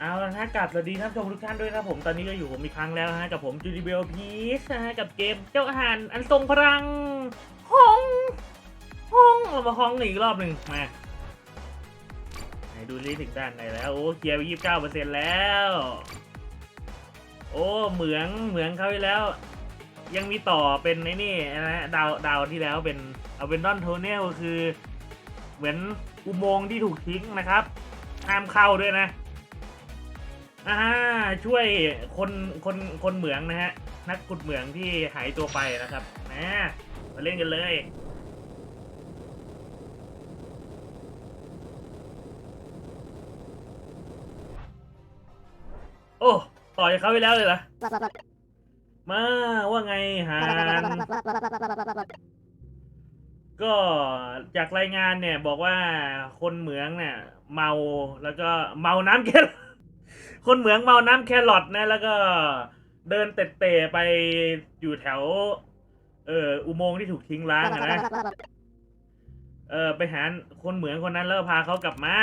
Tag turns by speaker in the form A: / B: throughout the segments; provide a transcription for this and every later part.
A: เอาละฮะกลับสวัสดีท่านผู้ชมทุกท่านด้วยนะครับผมตอนนี้ก็อยู่ผมอีกครั้งแล้วนะฮะกับผมจูดิเบลพีชนะฮะกับเกมเจ้าอาหารอันทรงพลังห้องห้องเรามาห้องอีกรอบหนึ่งมาไหนดูลิถึงด้านไหนแล้วโอ้เคลียร์ไปยี่สิบเก้าเปอร์เซ็นต์แล้ว โอ้เหมืองเหมืองเขาไปแล้ว ยังมีต่อเป็นไอ้นี่นะดาวดาวที่แล้วเป็นเอาเป็นดอนโทเนลคือ เหมือนอุโมงค์ที่ถูกทิ้งนะครับห้ามเข้าด้วยนะ อ่าช่วยคนคนคนเหมืองนะฮะ นักขุดเหมืองที่หายตัวไปนะครับนะมาเล่นกันเลยโอ้ต่อยเขาไปแล้วเลยเหรอมาว่าไงหานก็จากรายงานเนี่ยบอกว่าคนเหมืองเนี่ยเมาแล้วก็เมาน้ำแคร คนเหมืองเมาน้ำแครอทนะ แล้วก็เดินเตะๆไปอยู่แถว เอออุโมงค์ที่ถูกทิ้งร้างอะนะ เออไปหาคนเหมืองคนนั้นแล้วพาเขากลับมา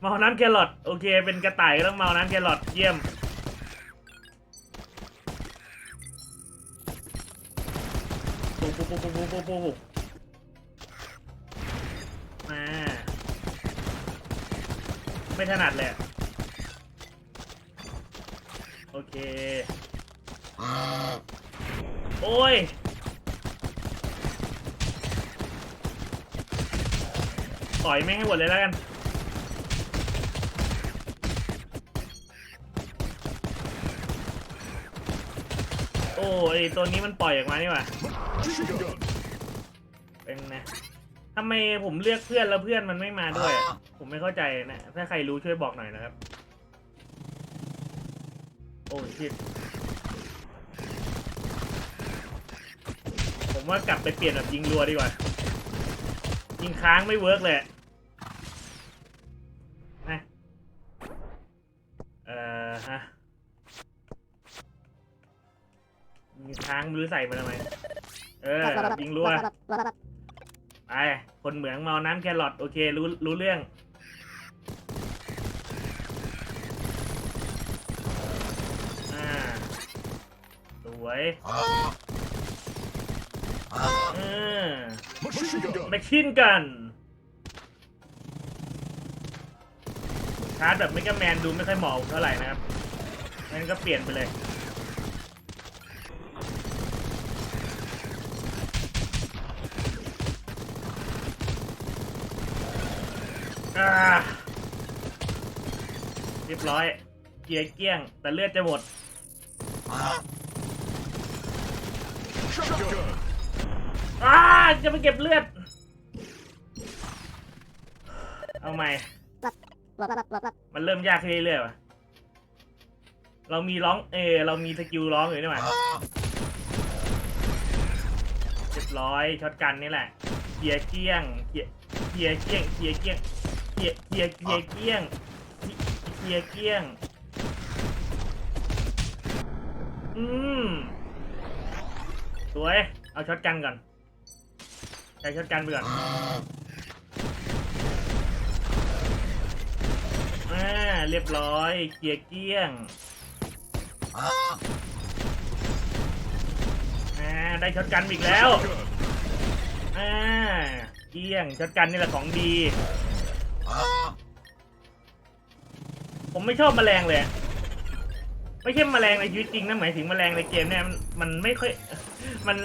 A: เมาน้ำแครอทโอเค เป็นกระต่ายก็ต้องเมาน้ำแครอทเยี่ยมปุ๊บปุ๊บปุ๊บปุ๊บปุ๊บปุ๊บปุ๊บมา ไม่ถนัดเลย โอเค โอ้ย ต่อยแม่งให้หมดเลยแล้วกัน โอ้ยตัวนี้มันปล่อยออกมานี่หว่าเป็นไงทำไมผมเลือกเพื่อนแล้วเพื่อนมันไม่มาด้วยอะผมไม่เข้าใจนะ ถ้าใครรู้ช่วยบอกหน่อยนะครับ โอ้ชิตผมว่ากลับไปเปลี่ยนแบบยิงรัวดีกว่า ยิงค้างไม่เวิร์กเลยอะนะเอ่อฮะยิงค้างไม่รู้ใส่มาทำไม เออแบบยิงรัว ไป คนเหมืองเมาน้ำแครอทโอเค รู้รู้เรื่อง อ่า ส วยเออแมชชินกัน ชาร์จแบบไม่กแมนดูไม่ค่อยเหมาะเท่าไหร่นะครับงั้นก็เปลี่ยนไปเลยอ่าเรียบร้อย เกียร์เกลี้ยง แต่เลือดจะหมด อาจะไปเก็บเลือด เอาใหม่ มันเริ่มยากขึ้นเรื่อยๆว่ะเรามีร้องเอเรามีสกิลร้องอยู่นี่หว่าเรียบร้อยช็อตกันนี่แหละเกียร์เกี้ยงเกียร์เกียร์เกี้ยงเกียร์เกี้ยงเกียร์เกียร์เกียร์เกี้ยงเกียร์เกี้ยงอืม สวย เอาช็อตกันก่อนใช้ช็อตกันไปก่อนอ่าเรียบร้อยเกียร์เกี้ยงอ่าได้ช็อตกันอีกแล้วอ่าเกี้ยงช็อตกันนี่แหละของดี ผมไม่ชอบแมลงเลยไม่ใช่แมลงในชีวิตจริงนะหมายถึงแมลงในเกมเนี่ยมันไม่ค่อย มัน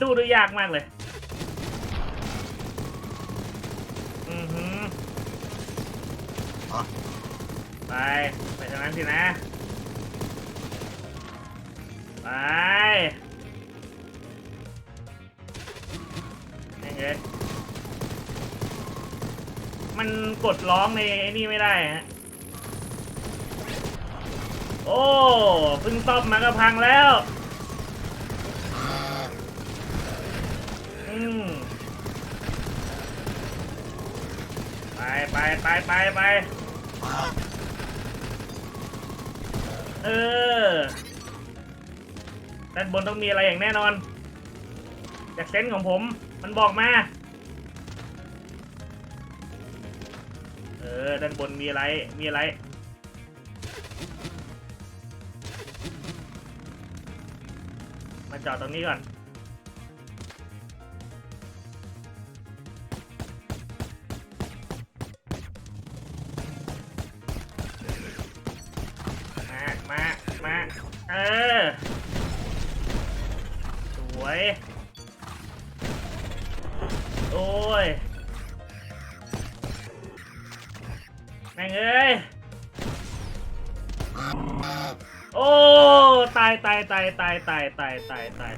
A: สู้ได้ยากมากเลยอือหือไป ไปทางนั้นสินะ ไปนี่ไงมันกดร้องในไอ้นี่ไม่ได้ฮะ โอ้เพิ่งซ่อมมาก็พังแล้ว อืม ไปไปไปไปไปเออด้านบนต้องมีอะไรอย่างแน่นอน จากเซนส์ของผม มันบอกมา เออ ด้านบนมีอะไร มีอะไร มาจอดตรงนี้ก่อน เออ สวย โอ้ย แม่งเอ้ย โอ้ ตายตายตายตายตายตายตายตาย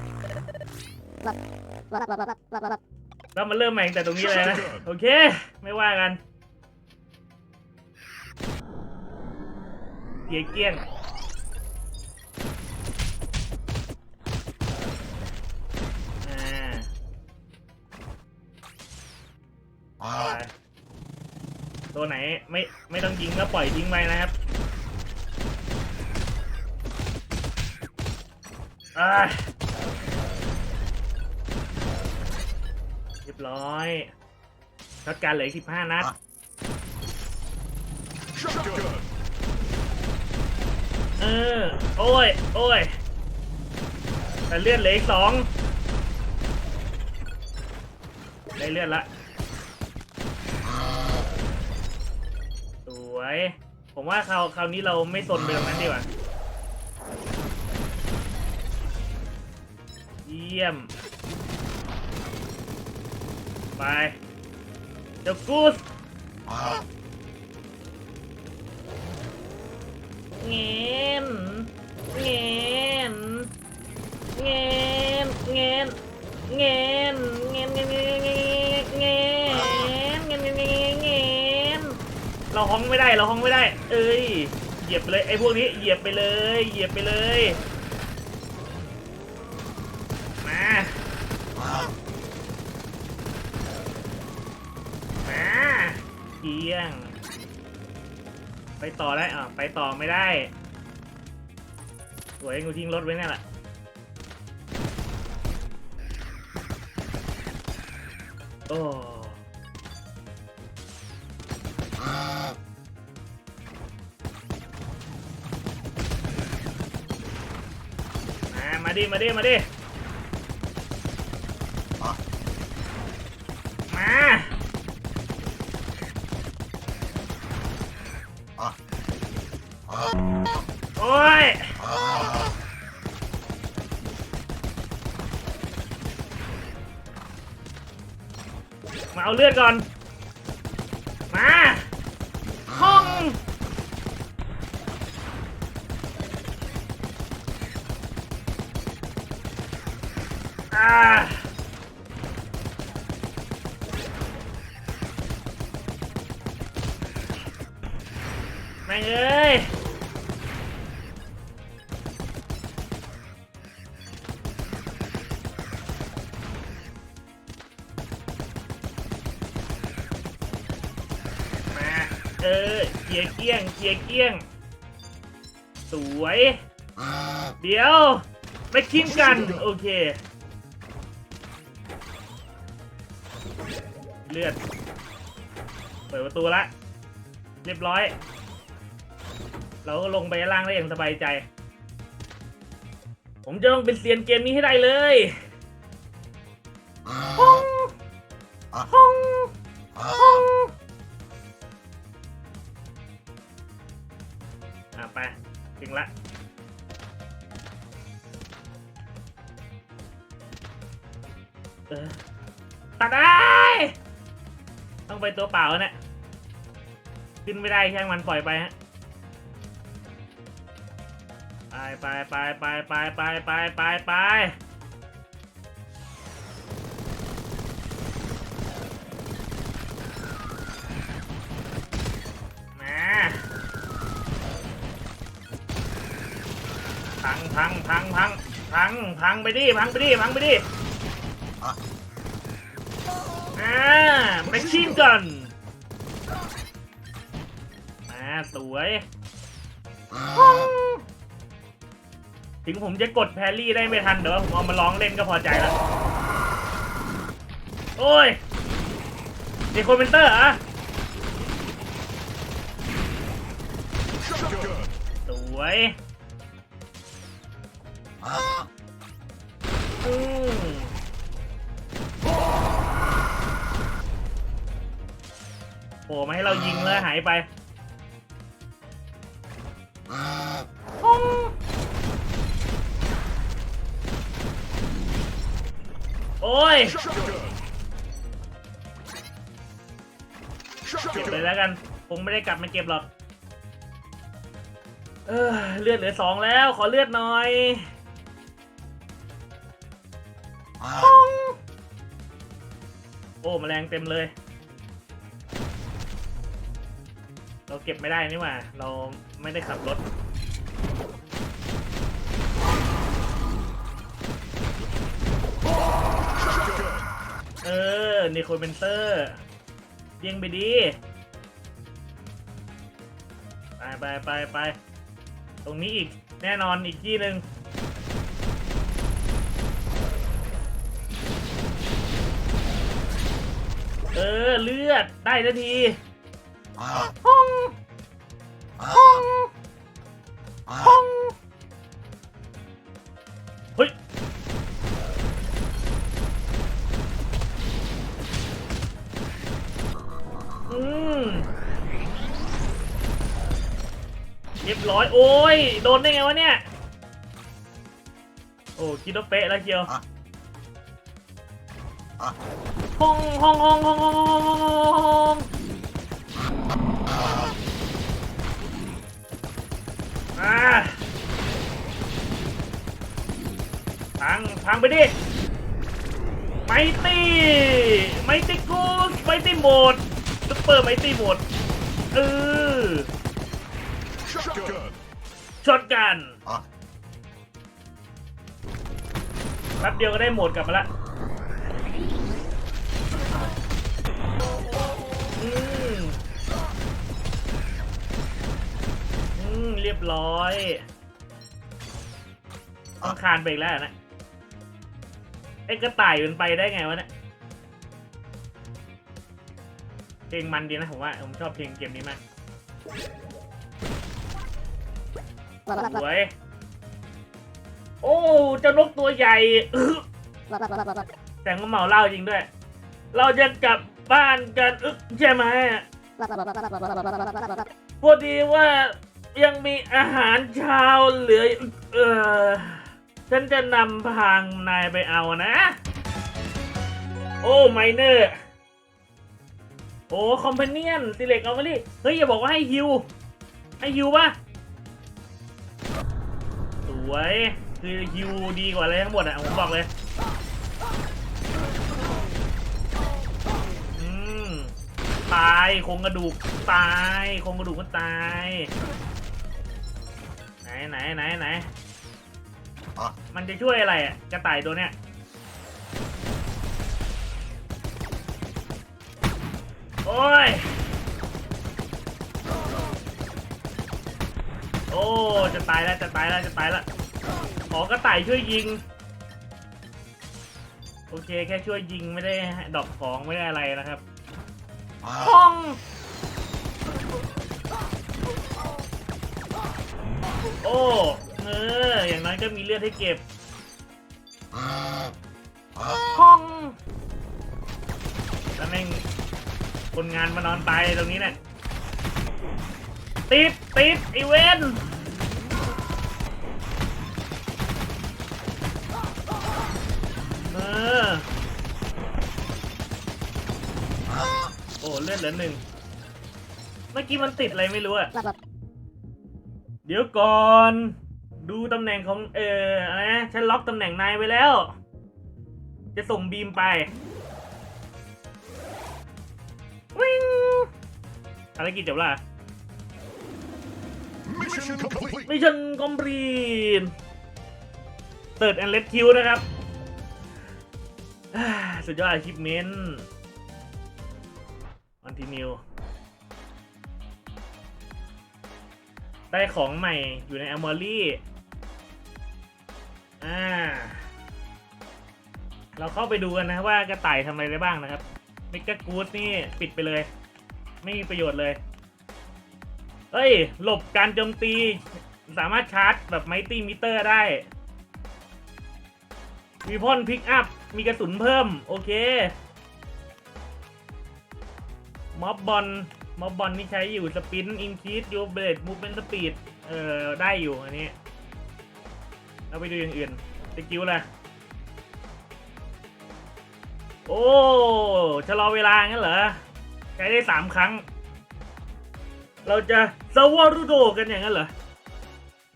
A: แล้วมันเริ่มใหม่ตั้งแต่ตรงนี้เลยนะ โอเค ไม่ว่ากันเกียร์เกี้ยง ไปตัวไหนไม่ไม่ต้องยิงก็ปล่อยทิ้งไว้นะครับอ่าเรียบร้อยช็อตการเหลือสิบห้านัด เออ โอ้ย โอ้ย แต่เลือดเหลืออีกสอง ได้เลือดละ วย ผมว่าคราวคราวนี้เราไม่สนเดิมนั้นดีกว่า เยี่ยม ไปเดี๋ยวกูสเงินเงินเงินเงินเงินเงินเงินเงินเงินเงินเงินเงินเงินเงินเงิน เราห้องไม่ได้เราห้องไม่ได้ เอ้ยเหยียบไปเลยไอ้พวกนี้เหยียบไปเลย เหยียบไปเลยมามาเที่ยง ไปต่อได้อะไปต่อไม่ได้สวยกูทิ้งรถไว้เนี่ยแหละโอ้ ดิ มาดิ มาดิ มา โอ้ย มาเอาเลือดก่อน ม่เอ้ยมาเออเกียร์เกี้ยงเกียร์เกี้ยง สวย เดี๋ยวไปคิมกัน โอเค เลือด เปิดประตูละ เรียบร้อย เราก็ลงไปล่างได้อย่างสบายใจ ผมจะต้องเป็นเซียนเกมนี้ให้ได้เลยห้องห้องห้องอะไปถึงละตัดได้ต้องไปตัวเปล่าเนี่ยขึ้นไม่ได้ช่างมันปล่อยไปฮะ ไปไปไปไปไปไปไปไปไปมาพังพังพังพังพังพังไปดิพังไปดิพังไปดิอ่าไปชิมก่อนมาสวยห้อง ถึงผมจะกดแพรี่ได้ไม่ทันแต่ว่าผมเอามาร้องเล่นก็พอใจแล้วโอ้ยมีคอมเมนเตอร์อะสวยอืมโผล่มาให้เรายิงแล้วหายไป โอ้ยเก็บเลยแล้วกัน คงไม่ได้กลับมาเก็บหรอก เออเลือดเหลือสองแล้ว ขอเลือดหน่อยโอ้แมลงเต็มเลย เราเก็บไม่ได้นี่หว่า เราไม่ได้ขับรถ เออนีโคเมนเตอร์ยิงไปดี ไปไปไปไป ตรงนี้อีกแน่นอนอีกที่หนึ่งเออ เลือด ได้ทันที ร้อยโอ้ย โดนได้ไงวะเนี่ย โอ้คิดว่าเป๊ะแล้วเกียวห้องห้องห้องห้องห้องห้องห้องอ่าพังพังไปดิ ไมตี้ ไมตี้กูไมตี้หมดซุปเปอร์ไมตี้หมดเออ ช็อตกันแป๊บเดียวก็ได้โหมดกลับมาละอืมอืม เรียบร้อยต้องคานไปอีกแล้วนะไอ้กระต่ายมันไปได้ไงวะเนี่ยเพลงมันดีนะผมว่า ผมชอบเพลงเกมนี้มาก สวย โอ้เจ้านกตัวใหญ่แต่งก็เมาเหล้าจริงด้วย เราจะกลับบ้านกันอึกใช่ไหมพอดีว่ายังมีอาหารเช้าเหลือเออฉันจะนำพางนายไปเอานะ โอ้ไมเนอร์ โอ้คอมเพเนียนสิเล็กเอามาดิเฮ้ยอย่าบอกว่าให้ฮิว ให้ฮิวป่ะ วยคือฮิวดีกว่าอะไรทั้งหมดอะผมบอกเลยอืมตายโครงกระดูกตายโครงกระดูกก็ตาย ไหนไหนไหนไหนมันจะช่วยอะไรอะกระต่ายตัวเนี้ยโอ้ย โอ้ จะตายแล้ว จะตายแล้ว จะตายแล้วขอกระต่ายช่วยยิง โอเค แค่ช่วยยิงไม่ได้ดรอปของไม่ได้อะไรนะครับห้องโอ้ เออ อย่างน้อยก็มีเลือดให้เก็บห้อง แล้วแม่งคนงานมานอนตายตรงนี้เนี่ย ติดติดไอเวนเออโอ้เลือดเหลือหนึ่งเมื่อกี้มันติดอะไรไม่รู้อะเดี๋ยวก่อน ดูตำแหน่งของเอออะไรนะฉันล็อกตำแหน่งนายไว้แล้ว จะส่งบีมไปวิ่งภารกิจจบละ
B: Mission complete.
A: มิชชั่นคอมพลีทเติร์ดแอนเลสคิวนะครับอ่าสุดยอดอาชีพเมนคอนติเนียได้ของใหม่อยู่ในแอ m มอรี่อ่า เราเข้าไปดูกันนะว่ากระต่ายทำอะไรได้บ้างนะครับเมกากูดนี่ปิดไปเลย ไม่มีประโยชน์เลย เอ้ย หลบการโจมตี สามารถชาร์จแบบไมตี้มิเตอร์ได้วีพอนพิกอัพ มีกระสุนเพิ่ม โอเค ม็อบบอล ม็อบบอลนี่ใช้อยู่สปิน อินคีสยูเบรดมูฟเมนต์สปีด เอ่อ ได้อยู่อันนี้ เราไปดูอย่างอื่นสกิลละโอ้ ชะลอเวลางั้นเหรอ ใช้ได้สามครั้ง เราจะซาวารุโดกันอย่างนั้นเหรอ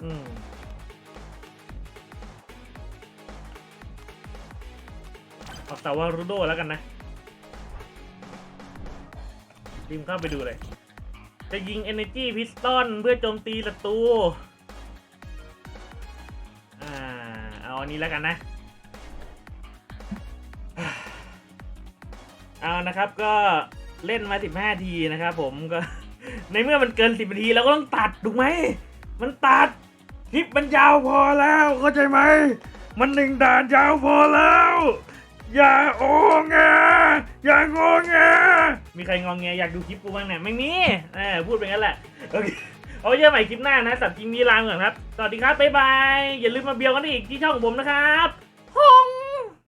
A: อืม เอาซาวารุโดแล้วกันนะริมเข้าไปดูเลย จะยิง Energy Piston เพื่อโจมตีศัตรู อ่า เอาอันนี้แล้วกันนะเอานะครับก็เล่นมา 15 ทีนะครับผมก็ ในเมื่อมันเกิน10นาทีเราก็ต้องตัดถูกไหม มันตัดคลิปมันยาวพอแล้วเข้าใจไหม มันหนึ่งด่านยาวพอแล้ว อย่าโอแงอย่างงแงมีใครงองแงอยากดูคลิปกูบ้างเนี่ยไม่มีเออพูดไปงั้นแหละโอเคเอาเจอใหม่คลิปหน้านะสับทีมนี้ลาก่อนครับ สวัสดีครับ บ๊ายบาย อย่าลืมมาเบียวกันอีกที่ช่องของผมนะครับ